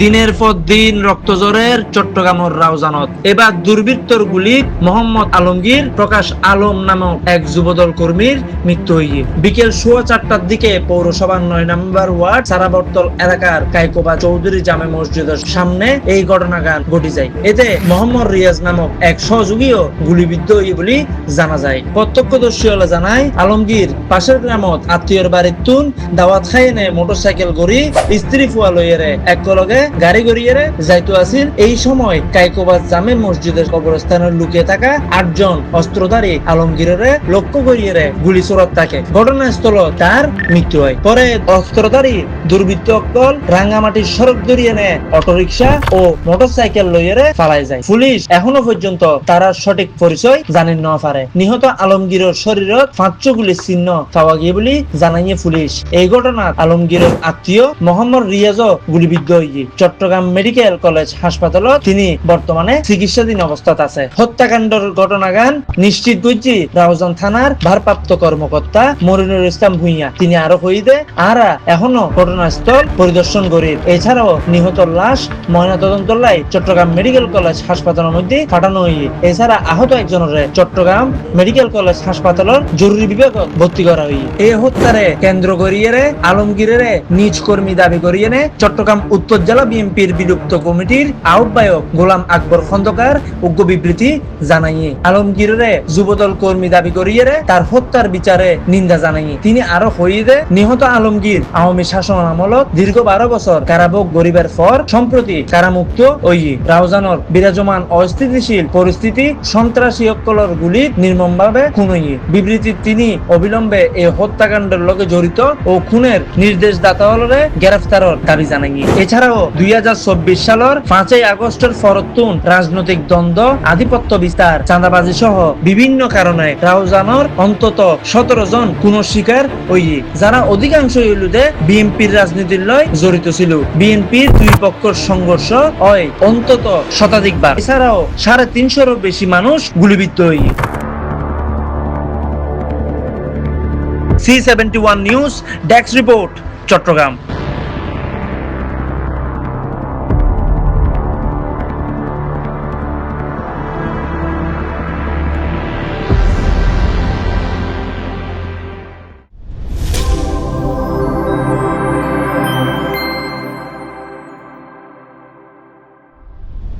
দিনের পর দিন রক্তজরের চট্টগ্রামের রাউজানত। এবার দুর্বৃত্তর গুলি মোহাম্মদ আলমগীর, প্রকাশ আলম নামক এক যুবদল কর্মীর মৃত্যু হইয়ে বিকেল সোয়া চারটার দিকে পৌরসভার নয় নম্বর ওয়ার্ড সারাবর্তল এলাকার কাইকোবা চৌধুরী জামে মসজিদের সামনে এই ঘটনা ঘটনাগান ঘটে যায়। এতে মোহাম্মদ রিয়াজ নামক এক সহযোগীও গুলিবিদ্ধ হইয়ে বলে জানা যায়। হলে জানায়, আলমগীর পাশের গ্রামত আত্মীয়র বাড়ির তুন দাওয়াত খাই এনে মোটরসাইকেল গড়ি স্ত্রী ফুয়া লইয়েরে। একলগে গাড়ি গড়িয়েরে যাইতো আছিল। এই সময় কাইকোবাদ জামে মসজিদের কবরস্থানের লুকিয়ে থাকা আটজন অস্ত্রধারী আলমগীরের লক্ষ্য করিয়ে গুলি চোরাত থাকে। ঘটনাস্থল তার মৃত্যু হয়। পরে অস্ত্রধারী দুর্বৃত্ত অকল রাঙ্গামাটির সড়ক ধরিয়ে নে অটোরিকশা ও মোটরসাইকেল লইয়েরে পালাই যায়। পুলিশ এখনও পর্যন্ত তারা সঠিক পরিচয় জানেন না পারে। নিহত আলমগীরের শরীরত পাঁচশো গুলি চিহ্ন পাওয়া গিয়ে বলে জানাইয়ে পুলিশ। এই ঘটনাত আলমগীরের আত্মীয় মোহাম্মদ রিয়াজও গুলিবিদ্ধ হয়ে চট্টগ্রাম মেডিকেল কলেজ হাসপাতালত তিনি বর্তমানে চিকিৎসাধীন অবস্থাত আছে। হত্যাকাণ্ডের ঘটনাগান নিশ্চিত করছি রাউজান থানার ভারপ্রাপ্ত কর্মকর্তা মরিনুর ইসলাম ভুইয়া। তিনি আরও হইদে আরা এখনও ঘটনাস্থল পরিদর্শন করি এছাড়াও নিহত লাশ ময়নাতদন্ত লাই চট্টগ্রাম মেডিকেল কলেজ হাসপাতালের মধ্যে পাঠানো হইয়ে এছাড়া আহত একজনের চট্টগ্রাম মেডিকেল কলেজ হাসপাতালের জরুরি বিভাগত ভর্তি করা হই এই হত্যারে কেন্দ্র করিয়ে আলমগীরের নিজ কর্মী দাবি করিয়ে চট্টগ্রাম উত্তর জেলা বিএনপির বিলুপ্ত কমিটির আহ্বায়ক গোলাম আকবর খন্দকার উগ্র বিবৃতি জানাইয়ে। আলমগীরের যুবদল কর্মী দাবি করিয়ে তার হত্যার বিচারে নিন্দা জানাইয়ে। তিনি আরও হইয়ে নিহত আলমগীর আওয়ামী শাসন আমলত দীর্ঘ বারো বছর কারাভোগ গরিবের পর সম্প্রতি কারামুক্ত ওই রাউজানর বিরাজমান অস্থিতিশীল পরিস্থিতি সন্ত্রাসী অকলর গুলি নির্মমভাবে খুন হইয়ে বিবৃতি তিনি অবিলম্বে এই হত্যাকাণ্ডের লগে জড়িত ও খুনের নির্দেশ দাতা হলরে গ্রেফতারের দাবি জানাইয়ে। এছাড়াও দুই সালের পাঁচই আগস্টের ফরতুন রাজনৈতিক দ্বন্দ্ব, আধিপত্য বিস্তার, চাঁদাবাজি সহ বিভিন্ন কারণে রাউজানর অন্তত সতেরো জন কোন শিকার যারা বিএনপির রাজনীতির লয় জড়িত ছিল। বিএনপির দুই পক্ষের সংঘর্ষ হয় অন্তত শতাধিকবার। এছাড়াও সাড়ে তিনশোরও বেশি মানুষ গুলিবিদ্ধ হইয়ে C seventy one news desk report, Chittagong.